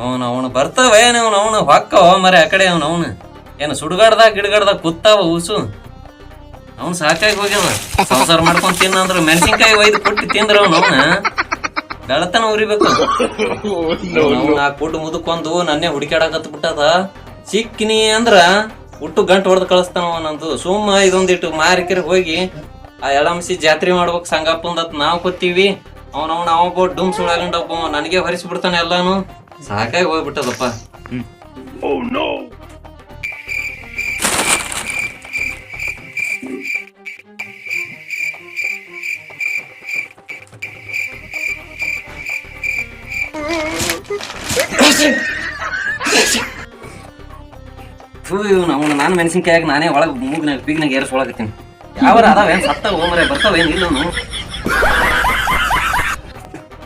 ಅವನು ಅವನು ಬರ್ತಾವೆ ಅವನು? ಅವನು ಹೊಕ್ಕವ ಮರೆ ಆ ಕಡೆ ಅವನು ಅವನು. ಏನು ಸುಡುಗಾಡ್ದಾಗ ಗಿಡಗಾಡ್ದಾಗ ಕುತ್ತಾವ ಉಸು? ಅವ್ನು ಸಾಕಾಗಿ ಹೋಗ್ಯಾವ. ಸಂಸಾರ ಮಾಡ್ಕೊಂಡ್ ತಿನ್ನ ಅಂದ್ರೆ ಮೆಣಸಿನ್ಕಾಯಿ ಒಯ್ದು ಕೊಟ್ಟು ತಿಂದ್ರ ಅವನು ಅವನ. ಬೆಳತನ ಉರಿಬೇಕು. ಅವ್ನು ಆ ಕೊಟ್ಟು ಮುದುಕೊಂದು ನನ್ನೇ ಹುಡುಕಾಡಕತ್ ಬಿಟ್ಟದ. ಸಿಕ್ಕಿನಿ ಅಂದ್ರ ಹುಟ್ಟು ಗಂಟು ಹೊಡೆದು ಕಳಿಸ್ತಾನ ನಂದು ಸುಮ್ಮ ಇದೊಂದಿಟ್ಟು ಮಾರಿಕರಿ ಹೋಗಿ ಆ ಎಳಮಸಿ ಜಾತ್ರೆ ಮಾಡ್ಬೇಕು ಸಂಗಪ್ಪಂದತ್ ನಾವು ಕೊತ್ತೀವಿ ಅವನವನ ಅವ ಡುಮ್ಸ್ ಡುಮ್ ಸುಳಾಗಂಡ ಒಬ್ಬ ನನಗೆ ಹೊರಿಸಿ ಬಿಡ್ತಾನೆ ಎಲ್ಲಾನು. ಸಾಕಾಗಿ ಹೋಗ್ಬಿಟ್ಟದಪ್ಪ. ಥೂ ಇವ್ನು ಅವನು ನಾನು ಮೆಣಸಿನ್ಕಾಯಾಗ ನಾನೇ ಒಳಗೆ ಮೂಗ್ನಾಗ ಬೀಗ್ನಾಗ ಏರಿಸ್ಕೊಳಕತ್ತೀನಿ ಯಾವಾರ ಅದಾವೇನ್ ಸತ್ತ ಹೋಮರೆ ಬರ್ತಾವೇನ್ ಇಲ್ಲ ಅವ್ನು?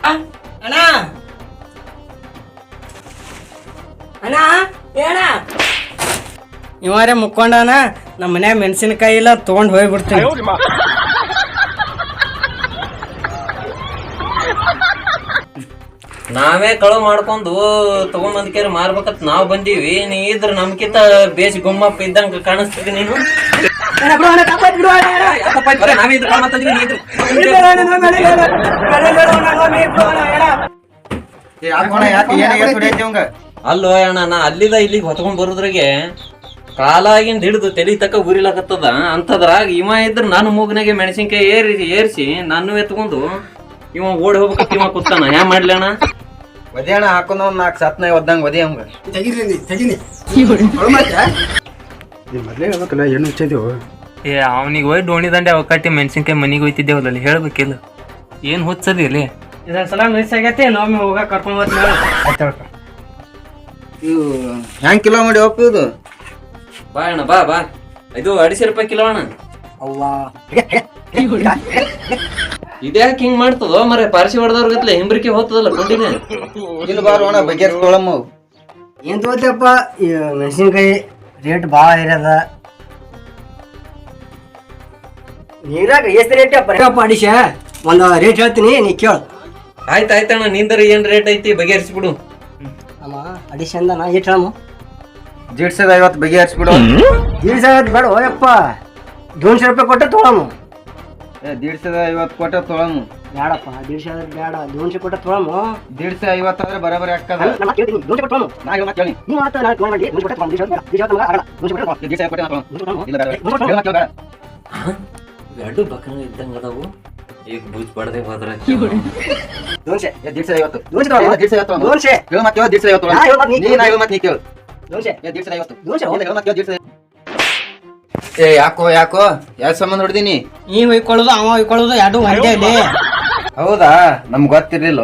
ಅಣ್ಣ. ಏನ ಇವರೇ ಮುಕ್ಕೊಂಡನ ನಮ್ಮ ಮನ್ಯಾಗ ಮೆಣಸಿನಕಾಯಿ ಇಲ್ಲ ತೊಗೊಂಡ್ ಹೋಗ್ಬಿಡ್ತೀನಿ. ನಾವೇ ಕಳು ಮಾಡ್ಕೊಂಡು ತಗೊಂಡ್ ಕೇರಿ ಮಾರ್ಬೇಕಂತ ನಾವ್ ಬಂದೀವಿ. ನೀ ಇದ್ರ ನಮ್ಕಿಂತ ಬೇಸ್ ಗುಮ್ಮಪ್ಪ ಇದ್ದಂಗ ಕಾಣಿಸ್ತಿದಿ ನೀನು? ಯಾಕೆ ಯಾಕೆ ಬರೇ ಅಲ್ಲೋ ಅಣ್ಣ ನಾ ಅಲ್ಲಿದ ಇಲ್ಲಿಗೆ ಹೊತ್ಕೊಂಡ್ ಬರೋದ್ರಾಗೆ ಕಾಲಾಗಿಂದ ಹಿಡಿದು ತಲೆ ತಕ್ಕ ಉರಿಲಾಕತ್ತದ. ಅಂತದ್ರಾಗ ಇವ ಇದ್ರ ನಾನು ಮೂಗ್ನಾಗೆ ಮೆಣಸಿನ್ಕಾಯಿ ಏರಿ ಏರಿಸಿ ನಾನು ಎತ್ಕೊಂಡು ಇವ ಓಡಿ ಹೋಗ್ಬೇಕ ಇವ ಕೂತಾನ. ಹ್ಯಾ ಮಾಡ್ಲಿ ಅಣ್ಣ? ಒದೇಣ ಹಾಕೊಂಡ್ ಒಂದ್ ನಾಲ್ಕು ಸತ್ನ ಒದ್ದಂಗ ಒದೇ ಹಂಗ. ತೆಗೀರಿ ತೆಗೀನಿ ಮೊದ್ಲೇ ಹೇಳ್ಬೇಕಲ್ಲ ಏನು ಹುಚ್ಚಿದೆವು ಏ ಅವನಿಗೆ ಹೋಗಿ ಡೋಣಿ ದಂಡೆ ಅವ ಕಟ್ಟಿ ಮೆಣಸಿನ್ಕಾಯಿ ಮನೆಗೆ ಹೋಯ್ತಿದ್ದೇವಲ್ಲ ಅಲ್ಲಿ ಹೇಳ್ಬೇಕಿಲ್ಲ ಏನ್ ಹುಚ್ಚದಿ ಇಲ್ಲಿ ಇದೊಂದ್ ಸಲ ಮಿಸ್ ಆಗೈತಿ ನೊಮ್ಮೆ ಹೋಗ ಕರ್ಕೊಂಡ್ ಹೋಗ್ತೀನಿ ಇವು ಹೆಂಗ್ ಕಿಲೋ ಮಾಡಿ ಒಪ್ಪು ಇದು? ಬಾ ಅಣ್ಣ ಬಾ ಬಾ. ಇದು ಅಡಿಸಿ ರೂಪಾಯಿ ಕಿಲೋ ಅಣ್ಣ. ಅವ್ವಾ. ಇದ್ಯಾಕೆ ಹಿಂಗ್ ಮಾಡ್ತದೋ ಮರೆ? ಪಾರ್ಸಿ ಹೊಡೆದವ್ರ ಗತ್ಲೆ ಹಿಂಬ್ರಿಕೆ ಹೋಗ್ತದಲ್ಲ ಕೊಂಡಿನ. ಇಲ್ಲಿ ಬಾರ ಅಣ್ಣ ಬಗೆಹರಿಸ್ಕೊಳಮ್ಮ ಅವು. ಏನ್ ತಗೋತಪ್ಪ ಈ ಮೆಣಸಿನ್ಕಾಯಿ ರೇಟ್ ಭಾಳ ಇರದ ನೀರಾಗ ಎಷ್ಟು ರೇಟ್ ಅಪ್ಪ ಅಡಿಶ? ಒಂದು ರೇಟ್ ಹೇಳ್ತೀನಿ ನೀ ಕೇಳು. ಆಯ್ತು ಆಯ್ತಣ್ಣ ನಿಂದರ ಏನ್ ರೇಟ್ ಐತಿ? ಬಗೆಹರಿಸ್ಬಿಡು. ಅಮ್ಮ ಅಡಿಷನ್ ನಾ ಎಷ್ಟು ಹೇಳಮ್ಮ ಜಿಡ್ಸದ ಐವತ್ತು ಬಗೆಹರಿಸ್ಬಿಡು ಸಾವಿರ ಬೇಡ ಹೋಯಪ್ಪ ದೋನ್ಶೆ ರೂಪಾಯಿ ಕೊಟ್ಟೆ ತೊಗೊಳಮ್ಮ ಏ ದೀಡ್ಸದ ಐವತ್ತು ಕೊಟ್ಟ ತೊಳಮು. ಬೇಡಪ್ಪ ದೀಡ್ ಸಾವಿರ ಬೇಡ ದೋನ್ಶೆ ಕೊಟ್ಟೆ ತೊಗೊಳಮ್ಮ ದೀಡ್ಸ ಐವತ್ತು ಆದ್ರೆ ಬರಬರಿ ಹಾಕದ ನಾನು ಕೇಳ್ತೀನಿ ದೋನ್ಶೆ ಕೊಟ್ಟು ತೊಗೊಳಮ್ಮ ನಾ ಹೇಳ ಕೇಳಿ. ನೀವು ಮಾತ್ರ ನಾನು ತೊಗೊಂಡು ಮಾಡಿ ದೋನ್ಶೆ ಕೊಟ್ಟೆ ತೊಗೊಳಮ್ಮ ದೀಡ್ ಸಾವಿರ ಬೇಡ. ಆಗಲ್ಲ. ದೋನ್ಶೆ ಕೊಟ್ಟೆ ತೊಗೊಳಮ್ಮ. ದೀಡ್ಸ ಕೊಟ್ಟೆ ಇಲ್ಲ ಎರಡು ಬಕನ ಇದ್ದಂಗ ಅದಾವು. ಈಗ ಬೂಜ್ ಪಡ್ದೆ ಹೋದ್ರ ದೋನ್ಶೆ ಏ ದೀಡ್ಸ ಐವತ್ತು. ದೋನ್ಶೆ ಇಲ್ಲ, ತೊಗೊಳಮ್ಮ. ದೀಡ್ಸ ಐವತ್ತು ದೋನ್ಶೆ. ಹೇಳು ಮತ್ತೆ ಹೇಳು, ದೀಡ್ಸ ಐವತ್ತು ನಾ ಹೇಳು ಮತ್ತೆ ನೀ ನೀ ಹೇಳು ಮತ್ತೆ ನೀ ಕೇಳು. ದೋನ್ಶೆ. ಏ ದೀಡ್ಸ ಐವತ್ತು. ದೋನ್ಶೆ ಹೇಳು ಮತ್ತೆ ಹೇಳು, ದೀಡ್ಸ ಏ ಯಾಕೋ ಯಾಕೋ? ಯಾಕೆ ಸಂಬಂಧ ಹೊಡ್ದೀನಿ? ನೀವ್ ಹೊಯ್ಕೊಳ್ಳೋದು ಅವ ಹೊಯ್ಕೊಳ್ಳೋದು ಎರಡು ಒಂದೇ ಇದೆ. ಹೌದಾ? ನಮ್ಗೆ ಗೊತ್ತಿರ್ಲಿಲ್ಲ.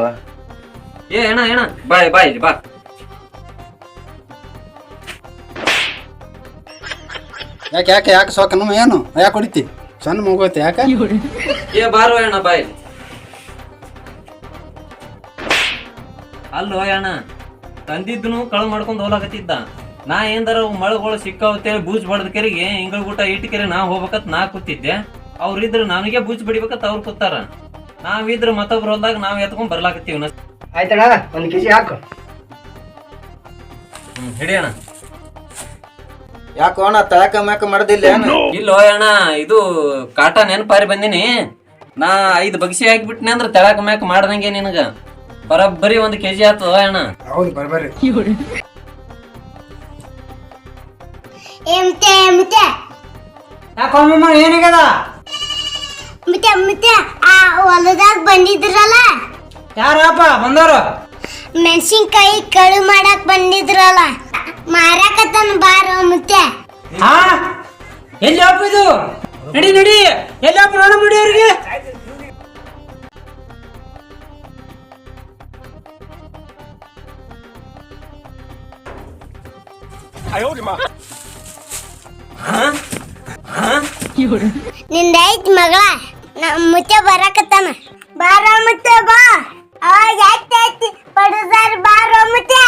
ಏ ಅಣ್ಣ ಅಣ್ಣ ಬಾ ಬಾಯ್ ಇಲ್ಲಿ ಬಾ. ಯಾಕೆ ಯಾಕೆ ಯಾಕೆ ಸೋಕನು ಏನು? ಯಾಕೆ ಹೊಡಿತಿ? ಸಣ್ಣ ಮಗೋತಿ ಯಾಕೆ? ಏ ಬಾರೋ ಅಣ್ಣ ಬಾಯ್. ಅಲ್ಲೋ ಅಣ್ಣ ತಂದಿದ್ನು ಕಳ ಮಾಡ್ಕೊಂಡು ಹೋಗ್ಲಾಕತ್ತಿದ್ದ. ನಾ ಏನಾರ ಮಳಗಳು ಸಿಕ್ಕಾವತ್ತೇಳಿ ಬೂಜ್ ಬಡದ ಕೆರೆಗೆ ಇಂಗಳ ಊಟ ಇಟ್ಟು ಕೆರೆ ನಾ ಹೋಗ್ಬೇಕತ್ ನಾ ಕೂತಿದ್ದೆ. ಅವ್ರಿದ್ರ ನನಗೆ ಬೂಜ್ ಬಡಿಬೇಕತ್ ಅವ್ರು ಕೂತಾರ. ನಾವಿದ್ರ ಮತ್ತೊಬ್ರು ಹೋದಾಗ ನಾವ್ ಎತ್ಕೊಂಡ್ ಬರ್ಲಾಕತ್ತೀವಿ ನ ಆಯ್ತಣ್ಣ ಒಂದು ಕೆಜಿ ಹಾಕು. ಹ್ಮ್ ಹಿಡಿ ಅಣ್ಣ. ಯಾಕೋ ಅಣ್ಣ ತಳಕ ಮ್ಯಾಕ ಮಾಡ್ದಿಲ್ಲ ಏನು? ಇಲ್ಲೋ ಅಣ್ಣ ಇದು ಕಾಟ ನೆನಪಾರಿ ಬಂದಿನಿ. ನಾ ಐದು ಬಗ್ಸಿ ಹಾಕಿಬಿಟ್ನೆ ಅಂದ್ರೆ ತೆಳಕ ಮ್ಯಾಕ್ ಮಾಡ್ದಂಗೆ ನಿನಗ. ಬರಬ್ಬರಿ ಒಂದು ಕೆಜಿ ಆತದ ಅಣ್ಣ. ಹೌದು ಬರ್ಬರ್ರಿ ಎಮ್ತೆ ಎಮ್ತೆ ಯಾಕಮ್ಮ ಏನಾಗ್ಯದ ಮತ್ತೆ ಮತ್ತೆ ಆ ಹೊಲದಾಗ ಬಂದಿದ್ರಲ್ಲ? ಯಾರಪ್ಪ ಬಂದವ್ರು? ಮೆಣಸಿನ್ಕಾಯಿ ಕಳು ಮಾಡಕ್ ಬಂದಿದ್ರಲ್ಲ? ಮಾರಾಕತ್ತನ ಬಾರ ಮುತ್ತೆ. ಹಾ? ಎಲ್ಲಿ ಇದು ನಡಿ ನಡಿ. ಎಲ್ಲ ಪ್ರಾಣ ಮಾಡಿ ಅವ್ರಿಗೆ ನಿಂದ ಐತ್ ಮಗಳ. ನಮ್ಮ ಮುತ್ತೆ ಬರಕತ್ತಾನ. ಬಾರೋ ಮುತ್ತೆ ಬಾ. ಅವಾಗ ಯಾಕೆ ಐತಿ ಪಡಸಾರ್ ಬಾರೋ ಮುತ್ತೆ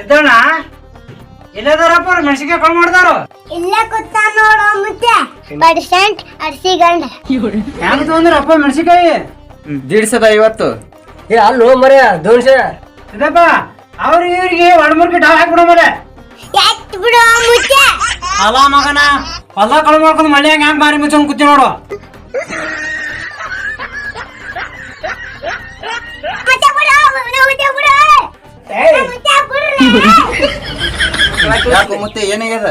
ಎದ್ದಣ್ಣ ಎಲ್ಲದಾರಪ್ಪ ಅವ್ರು ಮೆಣಸಿನ್ಕಾಯಿ ಕಳ್ ಮಾಡ್ದಾರು ಇಲ್ಲೇ ಕುತ್ತ ನೋಡೋ ಮುತ್ತೆ ಪರ್ಸೆಂಟ್ ಅರ್ಸಿ ಗಂಡ. ಹೆಂಗ್ ತೊಂದ್ರಪ್ಪ ಮೆಣಸಿನ್ಕಾಯಿ? ದೀಡ್ಸದ ಇವತ್ತು ಏ ಅಲ್ಲೋ ಮರೆ ದೋನ್ಶ ಇದಪ್ಪ ಅವ್ರ ಇವ್ರಿಗೆ ಒಣಮುರ್ಗಿ ಡಾಲ್ ಹಾಕ್ಬಿಡೋ ಮರೆ ಎತ್ ಬಿಡೋ ಮುತ್ತೆ ಅಲ್ಲ ಮಗನ ಹೊಲ ಕಳು ಮಾಡ್ಕೊಂಡು ಮಳೆ ಹಂಗ ಹ್ಯಾಂಗ ಮಾರಿ ಮುಚ್ಕೊಂಡು ಕುತ್ತಿ ನೋಡು. ಮುತ್ತೆ ಬಿಡು ಮುತ್ತೆ ಬಿಡು. ಮುತ್ತೆ ಬಿಡು ಯಾಕೋ ಮತ್ತೆ ಏನಾಗ್ಯದ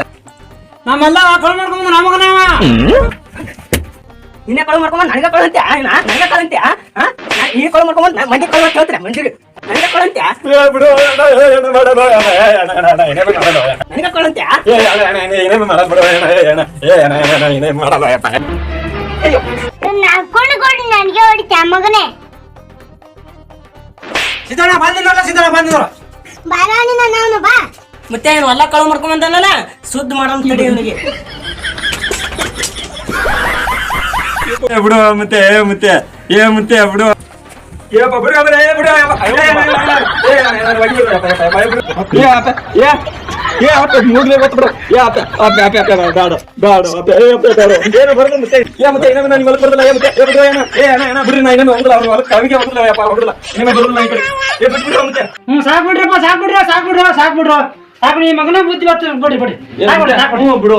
ನಮ್ಮೆಲ್ಲ ಕಳು ಮಾಡ್ಕೊಂಡು ನಮಗ ನಾವ ನಿನ್ನೆ ಕಳು ಮಾಡ್ಕೊಂಡ್ ನನಗೆ ಕಳಂತೆ ನನಗೆ ಕಳಂತೆ ಈ ಕಳು ಮಾಡ್ಕೊಂಡ್ ಮಂದಿ ಕಳು ಅಂತ ಹೇಳ್ತಾರೆ ಮಂದಿಗೆ ನನಗೆ ಕಳಂತೆ ನನಗೆ ಕಳಂತೆ ಕೊಂಡು ಕೊಂಡು ನನಗೆ ಹೊಡಿತ ಮಗನೇ ಸಿದ್ದಣ್ಣ ಬಂದಿಲ್ಲ ಸಿದ್ದಣ್ಣ ಬಂದಿದ್ರು ಬಾರಾಣಿ ನಾನು ಬಾ ಮತ್ತೆ ಏನು ಹೊಲ ಕಳು ಮಾಡ್ಕೊಂಬಂದಲ್ಲ ಸುದ್ದ ಮಾಡಮ್ ತಡಿ ಇವನಿಗೆ ಬಿಡು ಮತ್ತೆ ಏ ಮತ್ತೆ ಏ ಮತ್ತೆ ಬಿಡು. ಏ ಸಾಕ್ಬಿಡ್ರ ಸಾಕ್ಬಿಡ್ರ ಏ ಬಿಡು ನಿಮ್ಮ ಮಗನ ಬುದ್ಧಿ ಬರ್ತದೆ ಬಿಡಿ ಬಿಡಿ. ಬಿಡು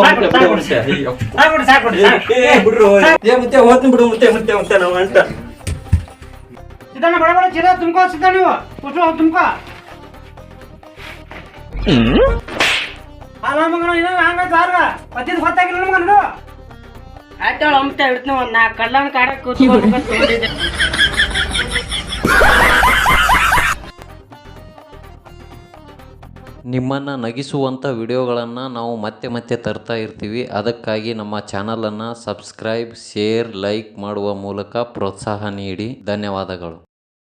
ಮತ್ತೆ ಹೋಗ್ತೀನಿ ಬಿಡು ಮತ್ತೆ ಮತ್ತೆ ಮತ್ತೆ ನಾವು ಅಂತ ಸಿದ್ದಣ್ಣ ಬಡ ಬಡ ಚೀಲ ತುಂಬ್ಕೋ ಸಿದ್ದ ನೀವು ಕುಟ್ರು ತುಂಬ್ಕೋ ಅಲ್ಲ ಮಗನ ಏನೋ ಹಂಗ ಸಾರ್ಗ ನೋಡು ಆಯ್ತಾಳ ಅಮ್ತ ಹಿಡ್ತೀನಿ ಒಂದ್ ನಾ ಕಳ್ಳನ ಕಾಡಕ್ಕೆ ಕೂತ್ಕೊಂಡು ನಿಮ್ಮನ್ನು ನಗಿಸುವಂಥ ವಿಡಿಯೋಗಳನ್ನು ನಾವು ಮತ್ತೆ ಮತ್ತೆ ತರ್ತಾ ಇರ್ತೀವಿ. ಅದಕ್ಕಾಗಿ ನಮ್ಮ ಚಾನಲನ್ನು ಸಬ್ಸ್ಕ್ರೈಬ್, ಶೇರ್, ಲೈಕ್ ಮಾಡುವ ಮೂಲಕ ಪ್ರೋತ್ಸಾಹ ನೀಡಿ. ಧನ್ಯವಾದಗಳು.